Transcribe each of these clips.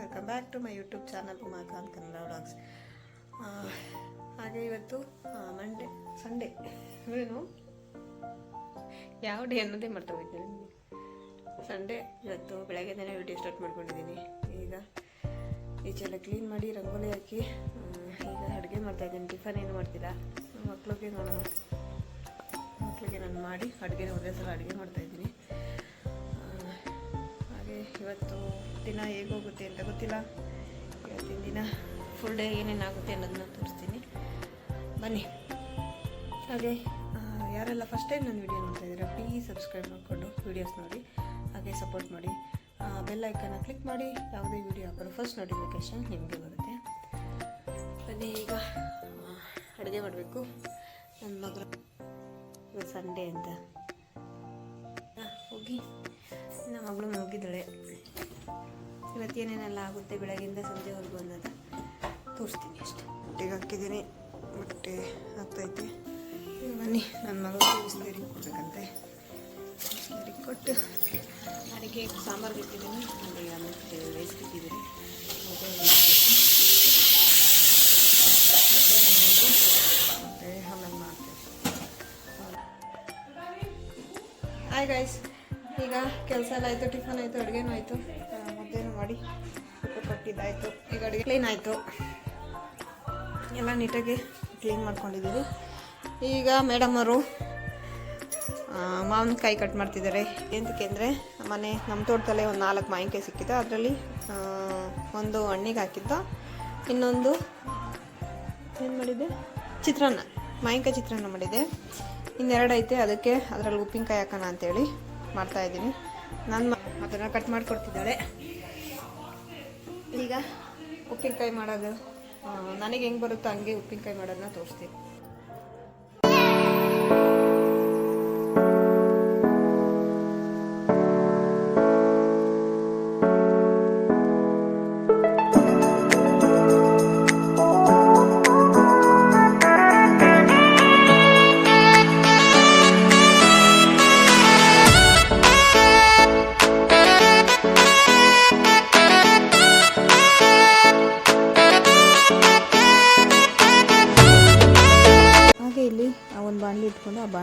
Welcome back to my YouTube channel Umakant Kannada vlogs ಹಾಗೆ ಇವತ್ತು Monday Sunday ಏನು? ಯಾವ ಡೇ ಅನ್ನೋದೇ ಮರ್ತೋಗಿದ್ದೆ ನನಗೆ ಸಂಡೇ ಇವತ್ತು ಬೆಳಗ್ಗೆನೇ ವಿಡಿಯೋ ಸ್ಟಾರ್ಟ್ ಮಾಡ್ಕೊಂಡಿದ್ದೀನಿ. ಈಗ ಈಚೆಲ್ಲ ಕ್ಲೀನ್ ಮಾಡಿ ರಂಗೋಲಿ ಹಾಕಿ ಈಗ ಅಡುಗೆ ಮಾಡ್ತಾಯಿದ್ದೀನಿ ಟಿಫನ್ ಏನು ಮಾಡ್ತಿಲ್ಲ ಮಕ್ಳಿಗೆ ನಾನು ಮಕ್ಕಳಿಗೆ ನಾನು ಮಾಡಿ ಅಡುಗೆ ಒಂದೇ ಸಲ ಅಡುಗೆ ಮಾಡ್ತಾಯಿದ್ದೀನಿ ಇವತ್ತು ದಿನ ಹೇಗೋಗುತ್ತೆ ಅಂತ ಗೊತ್ತಿಲ್ಲ. ಇವತ್ತಿನ ದಿನ ಫುಲ್ ಡೇ ಏನೇನಾಗುತ್ತೆ ಅನ್ನೋದನ್ನ ತೋರಿಸ್ತೀನಿ. ಬನ್ನಿ. ಹಾಗೆ ಯಾರೆಲ್ಲ ಫಸ್ಟ್ ಟೈಮ್ ನನ್ನ ವಿಡಿಯೋ ನೋಡ್ತಾ ಇದ್ದೀರಾ ಪ್ಲೀಸ್ ಸಬ್ಸ್ಕ್ರೈಬ್ ಮಾಡಿಕೊಂಡು ವೀಡಿಯೋಸ್ ನೋಡಿ, ಹಾಗೆ ಸಪೋರ್ಟ್ ಮಾಡಿ. ಬೆಲ್ ಐಕನ್ನ ಕ್ಲಿಕ್ ಮಾಡಿ, ಯಾವುದೇ ವಿಡಿಯೋ ಹಾಕೋರು ಫಸ್ಟ್ ನೋಟಿಫಿಕೇಷನ್ ನಿಮಗೆ ಬರುತ್ತೆ. ಬನ್ನಿ ಈಗ, ಅಡುಗೆ ಮಾಡಬೇಕು. ನನ್ನ ಮಗಳು ಸಂಡೇ ಅಂತ. ಹೋಗಿ. ಮಗಳು ಮಲಗಿದ್ದಾಳೆ ಇವತ್ತೇನೇನೆಲ್ಲ ಆಗುತ್ತೆ ಬೆಳಗ್ಗೆಯಿಂದ ಸಂಜೆವರೆಗೂ ಅನ್ನೋದು ತೋರಿಸ್ತೀನಿ ಅಷ್ಟೆ. ಮೊಟ್ಟೆಗೆ ಹಾಕಿದ್ದೀನಿ. ಮೊಟ್ಟೆ ಹಾಕ್ತೈತೆ ಬನ್ನಿ. ನನ್ನ ಮಗಳು ಬಿಸಿನೀರಿಗೆ ಕೊಡ್ಬೇಕಂತೆ. ಬಿಸಿನೀರಿಗೆ ಕೊಟ್ಟು ಅಡುಗೆ ಸಾಂಬಾರು ಬಿಟ್ಟಿದ್ದೀನಿ ಅಲ್ಲಿ ಆಮೇಲೆ ರೈಸ್ ಬಿಟ್ಟಿದ್ದೀನಿ. ಮತ್ತೆ ಆಮೇಲೆ ಹಾಯ್ ಗೈಸ್ ಈಗ ಕೆಲಸ ಎಲ್ಲ ಆಯಿತು, ಟಿಫನ್ ಆಯಿತು, ಅಡುಗೆನೂ ಆಯಿತು. ಮುದ್ದೆನೂ ಮಾಡಿ ಊಟ ಕೊಟ್ಟಿದ್ದಾಯಿತು. ಈಗ ಅಡುಗೆ ಕ್ಲೀನ್ ಆಯಿತು. ಎಲ್ಲ ನೀಟಾಗಿ ಕ್ಲೀನ್ ಮಾಡ್ಕೊಂಡಿದ್ದೀವಿ. ಈಗ ಮೇಡಮ್ ಅವರು ಮಾವಿನಕಾಯಿ ಕಟ್ ಮಾಡ್ತಿದ್ದಾರೆ. ಏನಕ್ಕೆ ಅಂದರೆ, ಮನೆ ನಮ್ಮ ತೋಟದಲ್ಲೇ ಒಂದು ನಾಲ್ಕು ಮಾವಿನಕಾಯಿ ಸಿಕ್ಕಿದೆ. ಅದರಲ್ಲಿ ಒಂದು ಹಣ್ಣಿಗೆ ಹಾಕಿದ್ದ. ಇನ್ನೊಂದು ಏನು ಮಾಡಿದ್ದೆ? ಚಿತ್ರಾನ್ನ, ಮಾವಿನಕಾಯಿ ಚಿತ್ರಾನ್ನ ಮಾಡಿದ್ದೆ. ಇನ್ನೆರಡು ಐತೆ ಅದಕ್ಕೆ ಅದರಲ್ಲಿ ಉಪ್ಪಿನಕಾಯಿ ಹಾಕೋಣ ಅಂತೇಳಿ. ಮಾಡ್ತಾಯಿದ್ದೀನಿ ನಾನು ಅದನ್ನು ಕಟ್ ಮಾಡಿಕೊಡ್ತಿದ್ದಾಳೆ. ಈಗ ಉಪ್ಪಿನಕಾಯಿ ಮಾಡೋದು. ನನಗೆ ಹೆಂಗೆ ಬರುತ್ತೋ ಹಂಗೆ ಉಪ್ಪಿನಕಾಯಿ ಮಾಡೋದನ್ನ ತೋರಿಸ್ತೀನಿ.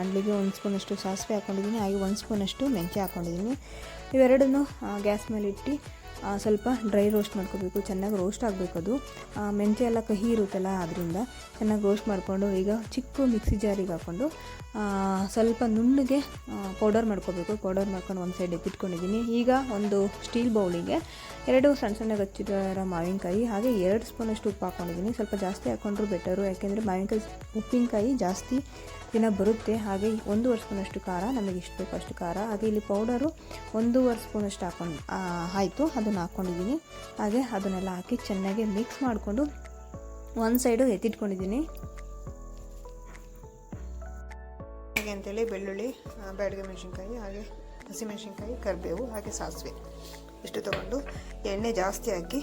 ಬಾಣಲಿಗೆ ಒಂದು ಸ್ಪೂನಷ್ಟು ಸಾಸಿವೆ ಹಾಕ್ಕೊಂಡಿದ್ದೀನಿ ಹಾಗೆ ಒಂದು ಸ್ಪೂನಷ್ಟು ಮೆಂತ್ಯ ಹಾಕ್ಕೊಂಡಿದ್ದೀನಿ ಇವೆರಡನ್ನು ಗ್ಯಾಸ್ ಮೇಲೆ ಇಟ್ಟು ಸ್ವಲ್ಪ ಡ್ರೈ ರೋಸ್ಟ್ ಮಾಡ್ಕೋಬೇಕು, ಚೆನ್ನಾಗಿ ರೋಸ್ಟ್ ಆಗಬೇಕು ಅದು. ಮೆಂತ್ಯ ಎಲ್ಲ ಕಹಿ ಇರುತ್ತಲ್ಲ ಅದರಿಂದ ಚೆನ್ನಾಗಿ ರೋಸ್ಟ್ ಮಾಡಿಕೊಂಡು, ಈಗ ಚಿಕ್ಕ ಮಿಕ್ಸಿ ಜಾರಿಗೆ ಹಾಕ್ಕೊಂಡು ಸ್ವಲ್ಪ ನುಣ್ಣಗೆ ಪೌಡರ್ ಮಾಡ್ಕೋಬೇಕು. ಪೌಡರ್ ಮಾಡ್ಕೊಂಡು ಒಂದು ಸೈಡ್ ಎತ್ತಿಟ್ಕೊಂಡಿದ್ದೀನಿ ಈಗ ಒಂದು ಸ್ಟೀಲ್ ಬೌಲಿಗೆ ಎರಡು ಸಣ್ಣ ಸಣ್ಣ ಹಚ್ಚಿದ ಮಾವಿನಕಾಯಿ, ಹಾಗೆ ಎರಡು ಸ್ಪೂನಷ್ಟು ಉಪ್ಪು ಹಾಕ್ಕೊಂಡಿದ್ದೀನಿ ಸ್ವಲ್ಪ ಜಾಸ್ತಿ ಹಾಕ್ಕೊಂಡ್ರೂ ಬೆಟರು, ಯಾಕೆಂದರೆ ಮಾವಿನಕಾಯಿ, ಉಪ್ಪಿನಕಾಯಿ ಜಾಸ್ತಿ ದಿನ ಬರುತ್ತೆ. ಹಾಗೆ ಒಂದೂವರೆ ಸ್ಪೂನಷ್ಟು ಖಾರ, ನಮಗೆ ಇಷ್ಟು ಬೇಕು ಅಷ್ಟು ಖಾರ. ಹಾಗೆ ಇಲ್ಲಿ ಪೌಡರು ಒಂದೂವರೆ ಸ್ಪೂನಷ್ಟು ಹಾಕೊಂಡು ಆಯಿತು. ಅದನ್ನು ಹಾಕ್ಕೊಂಡಿದ್ದೀನಿ ಹಾಗೆ ಅದನ್ನೆಲ್ಲ ಹಾಕಿ ಚೆನ್ನಾಗಿ ಮಿಕ್ಸ್ ಮಾಡಿಕೊಂಡು ಒಂದು ಸೈಡು ಎತ್ತಿಟ್ಕೊಂಡಿದ್ದೀನಿ. ಹಾಗೆ ಅಂತೇಳಿ ಬೆಳ್ಳುಳ್ಳಿ ಬ್ಯಾಡಿಗೆ ಮೆಣಸಿನ್ಕಾಯಿ, ಹಾಗೆ ಹಸಿಮೆಣಸಿನ್ಕಾಯಿ ಕರಿಬೇವು, ಹಾಗೆ ಸಾಸಿವೆ ಇಷ್ಟು ತೊಗೊಂಡು ಎಣ್ಣೆ ಜಾಸ್ತಿ ಹಾಕಿ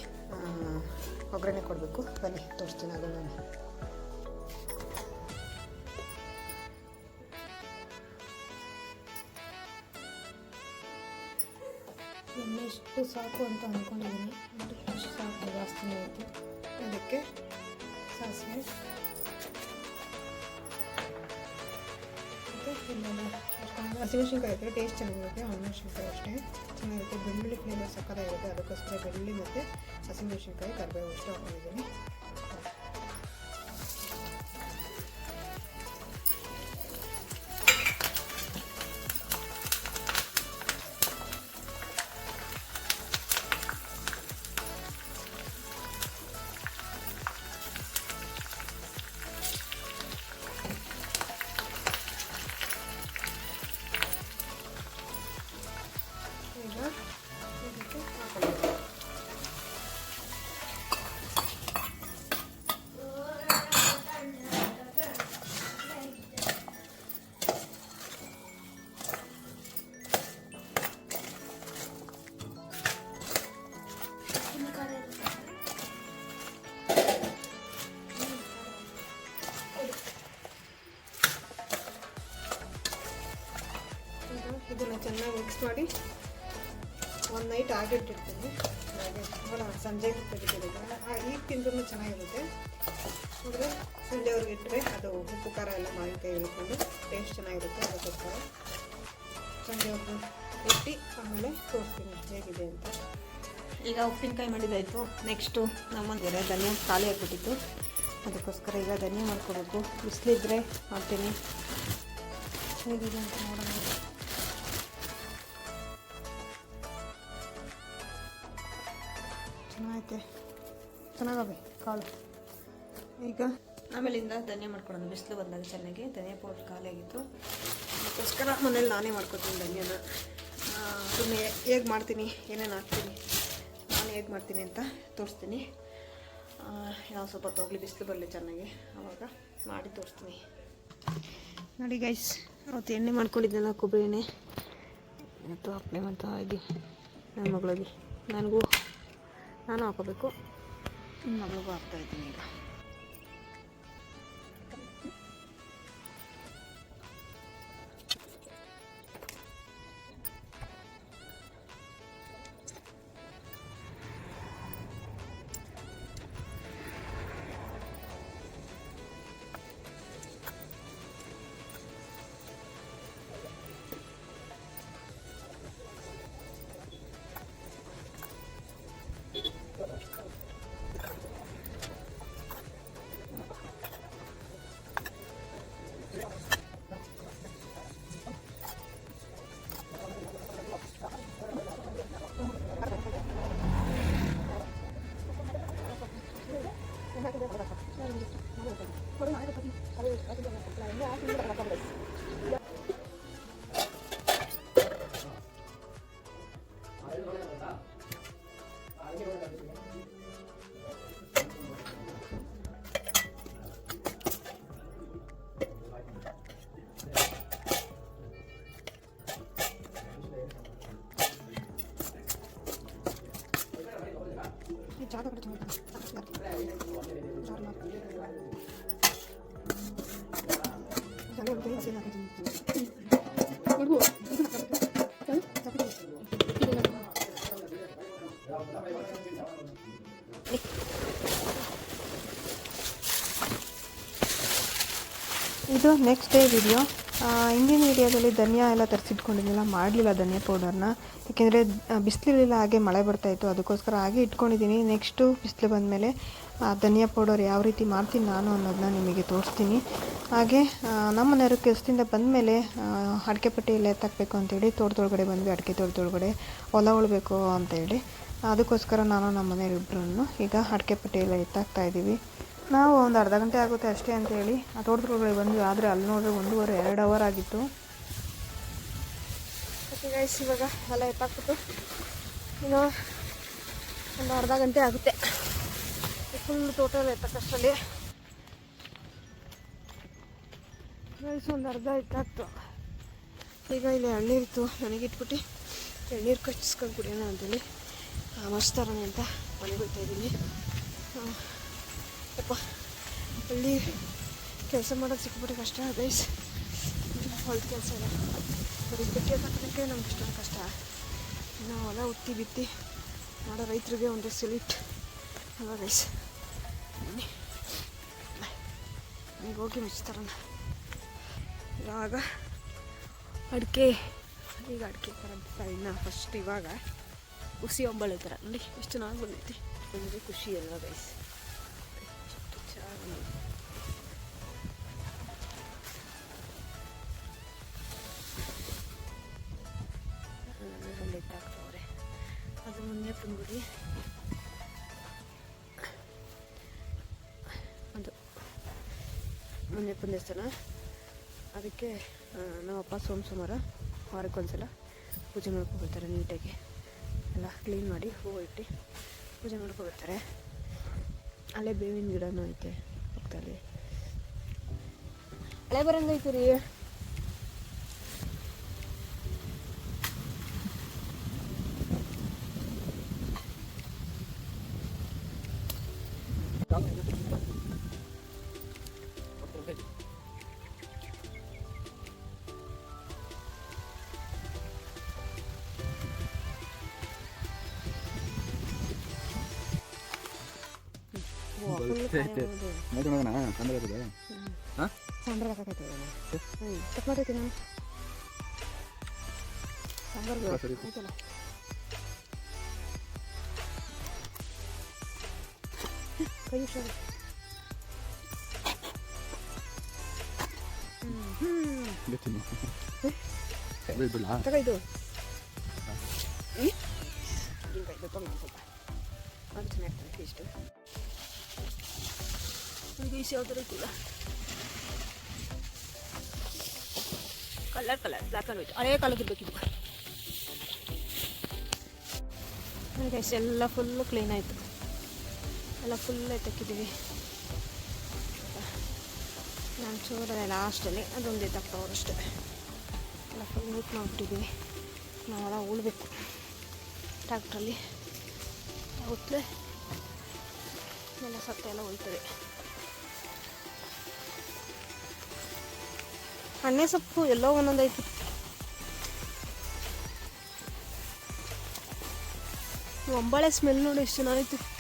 ಒಗ್ಗರಣೆ ಕೊಡಬೇಕು. ಬನ್ನಿ, ತೋರಿಸ್ತೀನಿ ಅದನ್ನು. ಎಷ್ಟು ಸಾಕು ಅಂತ ಅಂದ್ಕೊಂಡಿದ್ದೀನಿ ಬಟ್ ಅಷ್ಟು ಸಾಕು, ಜಾಸ್ತಿ ಆಯಿತು. ಅದಕ್ಕೆ ಸಾಸಿವೆ. ಮತ್ತು ಹಸಿಮೆಣಸಿನ್ಕಾಯಿ ಹಾಕಿದ್ರೆ ಟೇಸ್ಟ್ ಚೆನ್ನಾಗಿರುತ್ತೆ. ಒಣಮೆಣಸಿನ್ಕಾಯಿ ಅಷ್ಟೇ. ಚೆನ್ನಾಗಿರುತ್ತೆ. ಬೆಳ್ಳುಳ್ಳಿ ಫ್ಲೇವರ್ ಸಕ್ಕತ್ತಾಗಿರುತ್ತೆ. ಅದಕ್ಕೋಸ್ಕರ ಬೆಳ್ಳುಳ್ಳಿ ಮತ್ತು ಹಸಿಮೆಣಸಿನ್ಕಾಯಿ, ಕರಿಬೇವು ಅಷ್ಟು ಹಾಕೊಂಡಿದ್ದೀನಿ. ಮಾಡಿ ಒಂದು ನೈಟ್ ಆಗಿಟ್ಟಿರ್ತೀನಿ. ಹಾಗೆ ನೋಡೋಣ ಸಂಜೆಗೆ ಆ ಈಗ ತಿಂದ್ರೂ ಚೆನ್ನಾಗಿರುತ್ತೆ. ಅಂದರೆ ಸಂಜೆವರೆಗೆ ಇಟ್ಟರೆ ಅದು ಉಪ್ಪು ಖಾರ ಎಲ್ಲ ಮಾವಿನಕಾಯಿ ಹೇಳ್ಕೊಂಡು ಟೇಸ್ಟ್ ಚೆನ್ನಾಗಿರುತ್ತೆ ಅದಕ್ಕೋಸ್ಕರ. ಸಂಜೆವರೆಗೂ ಇಟ್ಟು ಆಮೇಲೆ ತೋರಿಸ್ತೀನಿ ಹೇಗಿದೆ ಅಂತ. ಈಗ ಉಪ್ಪಿನಕಾಯಿ ಮಾಡಿದಾಯಿತು ನೆಕ್ಸ್ಟು ನಮ್ಮಂದಿರ ಧನಿಯಾ ಖಾಲಿ ಆಗಿಬಿಟ್ಟಿತ್ತು. ಅದಕ್ಕೋಸ್ಕರ ಈಗ ಧನಿಯಾ ಮಾಡ್ಕೋಬೇಕು. ಬಿಸಿಲಿದ್ರೆ ಮಾಡ್ತೀನಿ. ಹೇಗಿದೆ ಅಂತ ನೋಡೋಣ. ಚೆನ್ನಾಗೈತೆ ಚೆನ್ನಾಗವೆ ಕಾಳು. ಈಗ? ಆಮೇಲಿಂದ ಧನಿಯಾ ಮಾಡ್ಕೊಳೋಣ ಬಿಸಿಲು ಬಂದಾಗ ಚೆನ್ನಾಗಿ ಧನಿಯಾ ಪೌಡ್ರ್ ಖಾಲಿ ಆಗಿತ್ತು ಅದಕ್ಕೋಸ್ಕರ ಮನೇಲಿ ನಾನೇ ಮಾಡ್ಕೊತೀನಿ ಧನಿಯಾನ. ಅದನ್ನು ಹೇಗೆ ಮಾಡ್ತೀನಿ ಏನೇನು ಹಾಕ್ತೀನಿ ನಾನು ಹೇಗೆ ಮಾಡ್ತೀನಿ ಅಂತ ತೋರಿಸ್ತೀನಿ. ಯಾವ ಸ್ವಲ್ಪ ಹೋಗಲಿ ಬಿಸಿಲು ಬರಲಿ ಚೆನ್ನಾಗಿ. ಆವಾಗ ಮಾಡಿ ತೋರಿಸ್ತೀನಿ. ನೋಡಿ ಗೈಸ್ ಅವತ್ತು ಎಣ್ಣೆ ಮಾಡ್ಕೊಂಡಿದ್ದೆಲ್ಲ ಕೊಬ್ಬರಿ ಎಣ್ಣೆ. ಇವತ್ತು ಅಪ್ಲೈ ಮಾಡ್ತಾ ಇದ್ದೀವಿ ನನ್ನ ಮಗಳಿಗೆ. ನನಗೂ ನಾನು ಹಾಕೋಬೇಕು. ಮಗಳಿಗೂ ಹಾಕ್ತಾ ಇದ್ದೀನಿ ಈಗ. ನೆಕ್ಸ್ಟ್ ಡೇ ವಿಡಿಯೋ ಇಂಡಿಯನ್ ವಿಡಿಯೋದಲ್ಲಿ ಧನಿಯಾ ಎಲ್ಲ ತರಿಸಿಟ್ಕೊಂಡಿದ್ದಿಲ್ಲ ಮಾಡಲಿಲ್ಲ ಧನಿಯಾ ಪೌಡರ್ನ ಏಕೆಂದರೆ ಬಿಸಿಲಿರಲಿಲ್ಲ ಹಾಗೆ ಮಳೆ ಬರ್ತಾಯಿತ್ತು ಅದಕ್ಕೋಸ್ಕರ ಹಾಗೆ ಇಟ್ಕೊಂಡಿದ್ದೀನಿ. ನೆಕ್ಸ್ಟು ಬಿಸಿಲು ಬಂದಮೇಲೆ ಧನಿಯಾ ಪೌಡರ್ ಯಾವ ರೀತಿ ಮಾಡ್ತೀನಿ ನಾನು ಅನ್ನೋದನ್ನ ನಿಮಗೆ ತೋರಿಸ್ತೀನಿ. ಹಾಗೆ ಆ, ನಮ್ಮ ಮನೆಯವರು ಕೆಲಸದಿಂದ ಬಂದಮೇಲೆ ಅಡಿಕೆ ಪಟ್ಟಿ ಎಲ್ಲ ಎತ್ತಾಕಬೇಕು ಅಂತೇಳಿ ತೋಟದೊಳಗಡೆ ಬಂದ್ವಿ ಅಡಿಕೆ ತೋಟದೊಳಗಡೆ. ಹೊಲ ಉಳಬೇಕು ಅಂತೇಳಿ ಅದಕ್ಕೋಸ್ಕರ ನಾನು ನಮ್ಮ ಮನೆಯವರಿಬ್ಬರನ್ನು ಈಗ ಅಡಿಕೆ ಪಟ್ಟಿ ಎಲ್ಲ ಎತ್ತಾಕ್ತಾ ಇದ್ದೀವಿ. ನಾವು ಒಂದು ಅರ್ಧ ಗಂಟೆ ಆಗುತ್ತೆ ಅಷ್ಟೇ ಅಂತೇಳಿ. ಆ ತೋಟದೊಳಗಡೆ ಬಂದ್ವಿ, ಆದರೆ ಅಲ್ಲಿ ನೋಡಿದ್ರೆ ಒಂದೂವರೆ, ಎರಡು ಅವರ್ ಆಗಿತ್ತು. ಗೈಸ್ ಇವಾಗ ಎಲ್ಲ ಎತ್ತಾಕ್ಬಿಟ್ಟು ಇನ್ನು ಒಂದು ಅರ್ಧ ಗಂಟೆ ಆಗುತ್ತೆ. ಫುಲ್ ತೋಟ ಎಲ್ಲ ಎತ್ತಕ್ಕಷ್ಟಲ್ಲಿ. ಗೈಸ್ ಒಂದು ಅರ್ಧ ಎತ್ತಾಕ್ತು ಈಗ ಇಲ್ಲಿ ಎಳ್ನೀರಿತ್ತು, ನನಗೆ ಇಟ್ಬಿಟ್ಟು ಎಳ್ನೀರು ಕಚ್ಚಿಸ್ಕೊಂಡು ಕುಡಿಯೋಣ ಅಂತೇಳಿ. ಮಸ್ತಾರಣ ಅಂತ ಮನೆಗೆ ಹೋಗ್ತಾ ಯಪ್ಪ ಅಲ್ಲಿ ಕೆಲಸ ಮಾಡೋದು ಸಿಕ್ಬಿಟ್ಟು ಕಷ್ಟ, ಗೈಸ್. ಹೊಲ್ದ ಕೆಲಸ ಇಲ್ಲ ಬರೀ ಬಿಟ್ಟು ಕಟ್ಟೋದಕ್ಕೆ ನಮ್ಗೆ ಇಷ್ಟೊಂದು ಕಷ್ಟ. ಇನ್ನು ಹೊಲ ಉತ್ತಿ ಬಿತ್ತಿ ಮಾಡೋ ರೈತರಿಗೆ ಒಂದು ಸಿಲಿಟ್ ಅಲ್ವಾ, ಗೈಸ್? ಬನ್ನಿ. ಈಗ ಹೋಗಿ ಮುಚ್ತಾರಣ ಇವಾಗ ಅಡಿಕೆ, ಈಗ ಅಡಿಕೆ ಥರ ಇನ್ನು ಫಸ್ಟ್ ಇವಾಗ ಹುಸಿ ಒಂಬಳೆ ಥರ ನೋಡಿ, ಎಷ್ಟು ಚೆನ್ನಾಗಿ ಬಂದೈತಿ. ನನಗೆ ಖುಷಿ ಅಲ್ವಾ, ಗೈಸ್? ಗುಡಿ ಅದು ಮನೆ ದೇವಸ್ಥಾನ ಅದಕ್ಕೆ ನಮ್ಮಪ್ಪ ಸೋಮ ಸೋಮವಾರ ವಾರಕ್ಕೊಂದ್ಸಲ ಪೂಜೆ ಮಾಡ್ಕೊಬರ್ತಾರೆ ನೀಟಾಗಿ. ಎಲ್ಲ ಕ್ಲೀನ್ ಮಾಡಿ ಹೂವು ಇಟ್ಟು ಪೂಜೆ ಮಾಡ್ಕೊಬರ್ತಾರೆ ಅಲ್ಲೇ ಬೇವಿನ ಗಿಡನೂ ಐತೆ ಪಕ್ಕದಲ್ಲಿ. ಹಳೆ ಬರಂಗೈತಿ ರೀ. ನೈಟ್ ಮಾಡೋಣ ಚಂದ್ರ ಇದೆ ಹಾಂ ಚಂದ್ರ ಹಾಕೈತೆ ಕಟ್ ಮಾಡೈತಿ ನಾನು ಸಾಂಬಾರು ಸರಿ ಆಯ್ತಲ್ಲ ಕೈ ಹುಷಾರು ಹ್ಞೂ ಗೊತ್ತಿಲ್ಲ ಬಿಡ್ಲಾ ತಗೋ ಇದು ಹಿಂಗೆ ಇದು ತೊಗೊಂಡು ಒಂದು ಸ್ವಲ್ಪ ಅದು ಚೆನ್ನಾಗಿರ್ತದೆ ಟೇಸ್ಟು ನನಗೆ ಈಸಿ ಯಾವ ಥರ ಇತ್ತಿಲ್ಲ colour colour black and white ಹಳೇ ಕಾಲದ ಇರಬೇಕಿದು ನನಗೆ ಎಲ್ಲ ಫುಲ್ಲು ಕ್ಲೀನ್ ಆಯಿತು ಎಲ್ಲ ಫುಲ್ ಎತ್ತಕ್ಕಿದ್ದೀವಿ. ನಾನು ಚೂರಲ್ಲ ಲಾಸ್ಟಲ್ಲಿ ಅದೊಂದು ಎತ್ತಾಕ್ತಾವ್ರು ಅಷ್ಟೇ. ಎಲ್ಲ ಫುಲ್ ಊಟ ಮಾಡಿಬಿಟ್ಟಿದ್ದೀವಿ. ನಾವೆಲ್ಲ ಉಳ್ಬೇಕು. ಟ್ಯಾಕ್ಟ್ರಲ್ಲಿ ಉತ್ತಲೆ ಎಲ್ಲ ಸತ್ತ ಎಲ್ಲ ಉಳ್ತದೆ. ಅಣ್ಣೆ ಸೊಪ್ಪು ಎಲ್ಲೋ ಒಂದೊಂದು ಐತಿ. ಒಂಬಳೆ ಸ್ಮೆಲ್ ನೋಡಿ ಎಷ್ಟು ಚೆನ್ನಾಗಿತ್ತು.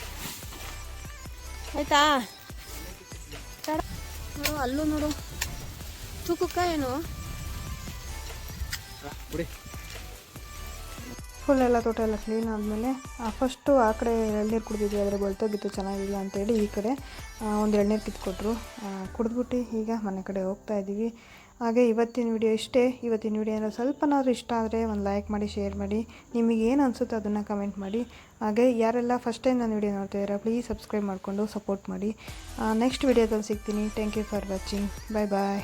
ಆಯ್ತಾ? ನೋಡು ಅಲ್ಲೂ ನೋಡು. ತೂಕಕ್ಕ ಏನು? ಬಿಡಿ. ಫುಲ್ ಎಲ್ಲ ತೋಟ ಎಲ್ಲ ಕ್ಲೀನ್ ಆದಮೇಲೆ ಫಸ್ಟು ಆ ಕಡೆ ಎಳ್ನೀರು ಕುಡಿದಿದ್ವಿ ಆದರೆ ಬೆಳ್ತೋಗಿತ್ತು ಚೆನ್ನಾಗಿಲ್ಲ ಅಂತೇಳಿ ಈ ಕಡೆ ಒಂದು ಎಳ್ನೀರು ಕಿತ್ಕೊಟ್ರು. ಕುಡಿದ್ಬಿಟ್ಟು ಈಗ ಮನೆ ಕಡೆ ಹೋಗ್ತಾ ಇದ್ದೀವಿ ಹಾಗೆ ಇವತ್ತಿನ ವಿಡಿಯೋ ಇಷ್ಟೇ. ಇವತ್ತಿನ ವಿಡಿಯೋ ಏನಾದ್ರು ಸ್ವಲ್ಪನಾದ್ರೂ ಇಷ್ಟ ಆದರೆ ಒಂದು ಲೈಕ್ ಮಾಡಿ ಶೇರ್ ಮಾಡಿ. ನಿಮಗೆ ಏನು ಅನಿಸುತ್ತೋ ಅದನ್ನು ಕಮೆಂಟ್ ಮಾಡಿ. ಹಾಗೆ ಯಾರೆಲ್ಲ ಫಸ್ಟ್ ಟೈಮ್ ನಾನು ವಿಡಿಯೋ ನೋಡ್ತಿದ್ದೀರಾ ಪ್ಲೀಸ್ ಸಬ್ಸ್ಕ್ರೈಬ್ ಮಾಡಿಕೊಂಡು ಸಪೋರ್ಟ್ ಮಾಡಿ. ನೆಕ್ಸ್ಟ್ ವಿಡಿಯೋದಲ್ಲಿ ಸಿಗ್ತೀನಿ. Thank you for watching bye bye